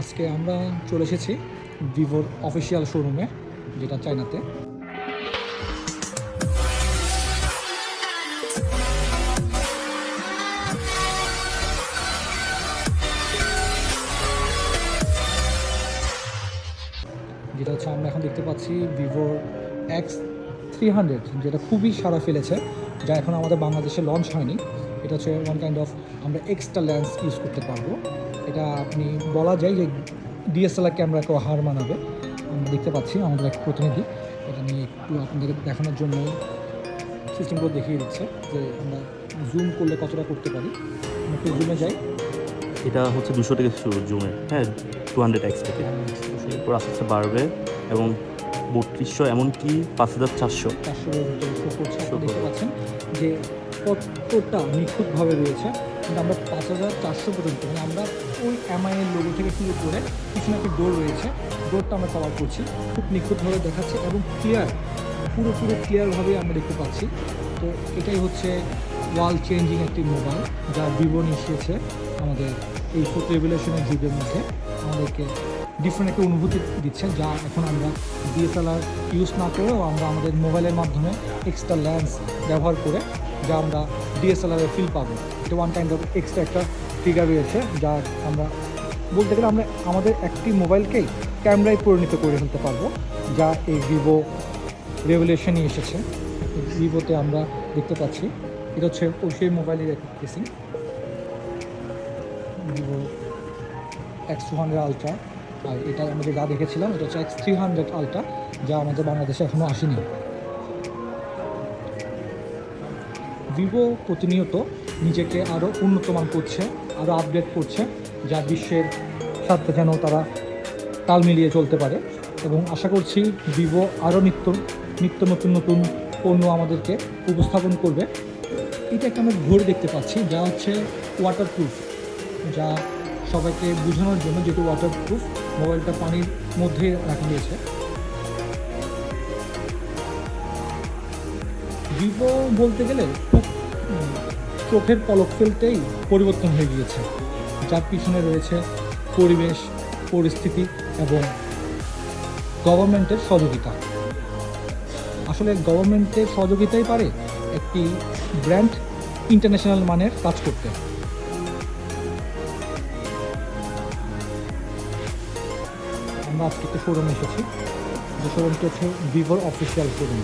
আজকে আমরা চলে এসেছি ভিভোর অফিসিয়াল শোরুমে, যেটা চায়নাতে। যেটা হচ্ছে, আমরা এখন দেখতে পাচ্ছি ভিভোর এক্স থ্রি হান্ড্রেড যেটা খুবই সারা ফেলেছে, যা এখন আমাদের বাংলাদেশে লঞ্চ হয়নি। এটা হচ্ছে ওয়ান কাইন্ড অফ আমরা এক্সট্রা লেন্স ইউজ করতে পারব। এটা আপনি বলা যায় যে ডিএসএলআর ক্যামেরাকেও হার মানাবে। আমরা দেখতে পাচ্ছি আমাদের এক প্রতিনিধি। এটা নিয়ে একটু আপনাদের দেখানোর জন্য সিস্টেমগুলো দেখিয়ে দিচ্ছে যে আমরা জুম করলে কতটা করতে পারি। আমরা একটু জুমে যাই। এটা হচ্ছে দুশো থেকে শুরু জুমে হ্যাঁ টু হান্ড্রেড এক্স থেকে। এরপর আস্তে আস্তে বাড়বে এবং বত্রিশশো এমনকি পাঁচ হাজার চারশো। চারশো দেখতে পাচ্ছেন যে কতটা নিখুঁতভাবে রয়েছে। কিন্তু আমরা পাঁচ হাজার চারশো পর্যন্ত মানে আমরা ওই এমআইয়ের লোগো থেকে শুরু করে কিছু না একটি ডোর রয়েছে। ডোরটা আমরা কভার করছি। খুব নিখুঁতভাবে দেখাচ্ছে এবং ক্লিয়ার পুরো পুরো ক্লিয়ারভাবে আমরা দেখতে পাচ্ছি। তো এটাই হচ্ছে ওয়াল চেঞ্জিং একটি মোবাইল যা ভিভো এসেছে আমাদের এই ফুড রেভুলেশনের যুগের মধ্যে। আমাদেরকে ডিফারেন্ট একটা অনুভূতি দিচ্ছে যা এখন আমরা ডিএসএলআর ইউজ না করেও আমরা আমাদের মোবাইলের মাধ্যমে এক্সট্রা লেন্স ব্যবহার করে যা আমরা ডিএসএলআরের ফিল পাবো। এটা ওয়ান কাইন্ড অফ এক্সট্রা একটা ফিগার রয়েছে যা আমরা বলতে গেলে আমরা আমাদের একটি মোবাইলকেই ক্যামেরায় পরিণত করে ফেলতে পারব, যা এই ভিভো রেভুলেশন নিয়ে এসেছে। ভিভোতে আমরা দেখতে পাচ্ছি, এটা হচ্ছে ওই সেই মোবাইলের casing Vivo X two hundred ultra আর এটা আমাদের যা দেখেছিলাম, এটা হচ্ছে এক্স থ্রি হান্ড্রেড আলট্রা যা আমাদের বাংলাদেশে এখনও আসেনি। ভিভো প্রতিনিয়ত নিজেকে আরও উন্নতমান করছে আরও আপডেট করছে, যা বিশ্বের সাথে যেন তারা তাল মিলিয়ে চলতে পারে। এবং আশা করছি ভিভো আরও নিত্য নিত্য নতুন নতুন পণ্য আমাদেরকে উপস্থাপন করবে। এটা একটা আমরা ঘড়ি দেখতে পাচ্ছি, যা হচ্ছে ওয়াটারপ্রুফ যা সবাইকে বোঝানোর জন্য যেহেতু ওয়াটারপ্রুফ মোবাইলটা পানির মধ্যে রাখা হয়েছে। ভিভো বলতে গেলে চোখের পলক ফেলতেই পরিবর্তন হয়ে গিয়েছে। যার পিছনে রয়েছে পরিবেশ, পরিস্থিতি এবং গভর্নমেন্টের সহযোগিতা। আসলে গভর্নমেন্টের সহযোগিতাই পারে একটি ব্র্যান্ড ইন্টারন্যাশনাল মানের কাজ করতে। আমরা আজকে একটা শোরুমে এসেছি। যে শোরুমটি হচ্ছে ভিভোর অফিসিয়াল শোরুম